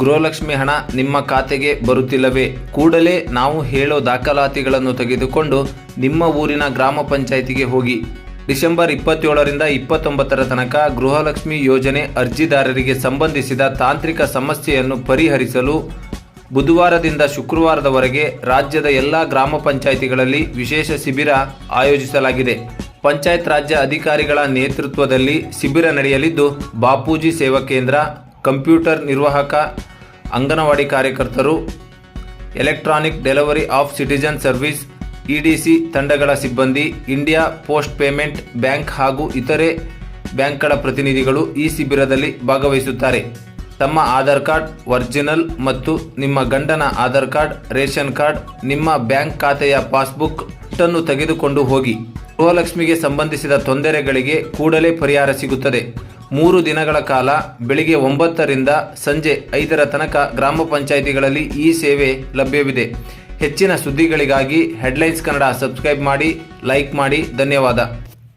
ಗೃಹಲಕ್ಷ್ಮಿ ಹಣ ನಿಮ್ಮ ಖಾತೆಗೆ ಬರುತ್ತಿಲ್ಲವೇ? ಕೂಡಲೇ ನಾವು ಹೇಳೋ ದಾಖಲಾತಿಗಳನ್ನು ತೆಗೆದುಕೊಂಡು ನಿಮ್ಮ ಊರಿನ ಗ್ರಾಮ ಪಂಚಾಯಿತಿಗೆ ಹೋಗಿ. ಡಿಸೆಂಬರ್ ಇಪ್ಪತ್ತೇಳರಿಂದ ಇಪ್ಪತ್ತೊಂಬತ್ತರ ತನಕ ಗೃಹಲಕ್ಷ್ಮಿ ಯೋಜನೆ ಅರ್ಜಿದಾರರಿಗೆ ಸಂಬಂಧಿಸಿದ ತಾಂತ್ರಿಕ ಸಮಸ್ಯೆಯನ್ನು ಪರಿಹರಿಸಲು ಬುಧವಾರದಿಂದ ಶುಕ್ರವಾರದವರೆಗೆ ರಾಜ್ಯದ ಎಲ್ಲ ಗ್ರಾಮ ಪಂಚಾಯಿತಿಗಳಲ್ಲಿ ವಿಶೇಷ ಶಿಬಿರ ಆಯೋಜಿಸಲಾಗಿದೆ. ಪಂಚಾಯತ್ ರಾಜ್ಯ ಅಧಿಕಾರಿಗಳ ನೇತೃತ್ವದಲ್ಲಿ ಶಿಬಿರ ನಡೆಯಲಿದ್ದು, ಬಾಪೂಜಿ ಸೇವಾ ಕೇಂದ್ರ ಕಂಪ್ಯೂಟರ್ ನಿರ್ವಾಹಕ, ಅಂಗನವಾಡಿ ಕಾರ್ಯಕರ್ತರು, electronic delivery of citizen service, EDC ತಂಡಗಳ ಸಿಬ್ಬಂದಿ, ಇಂಡಿಯಾ ಪೋಸ್ಟ್ ಪೇಮೆಂಟ್ ಬ್ಯಾಂಕ್ ಹಾಗೂ ಇತರೆ ಬ್ಯಾಂಕ್ಗಳ ಪ್ರತಿನಿಧಿಗಳು ಈ ಶಿಬಿರದಲ್ಲಿ ಭಾಗವಹಿಸುತ್ತಾರೆ. ತಮ್ಮ ಆಧಾರ್ ಕಾರ್ಡ್, ಒರಿಜಿನಲ್ ಮತ್ತು ನಿಮ್ಮ ಗಂಡನ ಆಧಾರ್ ಕಾರ್ಡ್, ರೇಷನ್ ಕಾರ್ಡ್, ನಿಮ್ಮ ಬ್ಯಾಂಕ್ ಖಾತೆಯ ಪಾಸ್ಬುಕ್ ಅನ್ನು ತೆಗೆದುಕೊಂಡು ಹೋಗಿ. ಗೃಹಲಕ್ಷ್ಮಿಗೆ ಸಂಬಂಧಿಸಿದ ತೊಂದರೆಗಳಿಗೆ ಕೂಡಲೇ ಪರಿಹಾರ ಸಿಗುತ್ತದೆ. ಮೂರು ದಿನಗಳ ಕಾಲ ಬೆಳಿಗ್ಗೆ ಒಂಬತ್ತರಿಂದ ಸಂಜೆ ಐದರ ತನಕ ಗ್ರಾಮ ಪಂಚಾಯಿತಿಗಳಲ್ಲಿ ಈ ಸೇವೆ ಲಭ್ಯವಿದೆ. ಹೆಚ್ಚಿನ ಸುದ್ದಿಗಳಿಗಾಗಿ ಹೆಡ್ಲೈನ್ಸ್ ಕನ್ನಡ ಸಬ್ಸ್ಕ್ರೈಬ್ ಮಾಡಿ, ಲೈಕ್ ಮಾಡಿ, ಧನ್ಯವಾದ.